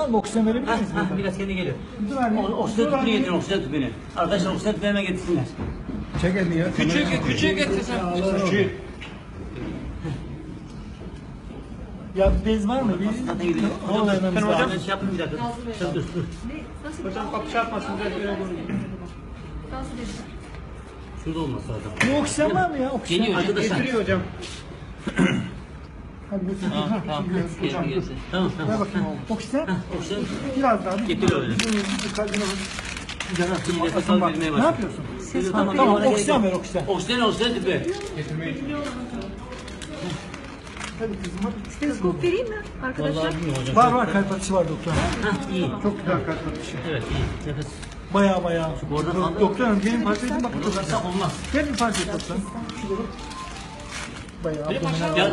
Var mı oksijen verebilir Ha, miyiz? ha, burada? biraz kendi geliyor. Dur anne. O, oksijen tüpünü getirin, oksijen tüpünü. Arkadaşlar oksijen tüpünü hemen getirsinler. Çek elini ya. Küçük, küçük getirsen. Küçük. Ya bez var mı? Biz Zaten gidiyor. Hocam, Hocam, ben hocam ben şey yapayım bir dakika. Dur, dur, dur. Hocam kapı çarpmasın. Doğru gidin. Şurada olması lazım. Bir oksijen var mı ya? Oksijen. Geliyor arkadaşlar. Getiriyor hocam. Hadi. Tamam, Ha, tamam. Gelsin, Hocam dur. gelsin. Tamam, Ver tamam. bakayım oğlum. Oksijen. Oksijen Biraz daha. Getiriyor öyle. Bir kalbine bak. Biraz iyi nefes Bakın bak. Ne yapıyorsun? Geliyor, Tamam, tamam, tamam, gerek oksijen yok. ver, oksijen. Oksijen, oksijen tüpü. Hadi kızım hadi. Stetoskop vereyim mi arkadaşlar? Var var kalp atışı var doktor. Hah, iyi. Çok güzel kalp atışı. Evet, iyi. Nefes. Baya baya. Orada kaldı. Doktor hanım gelin parça edin bak. Burada olmaz. Gelin parça et doktor. Baya abdominal.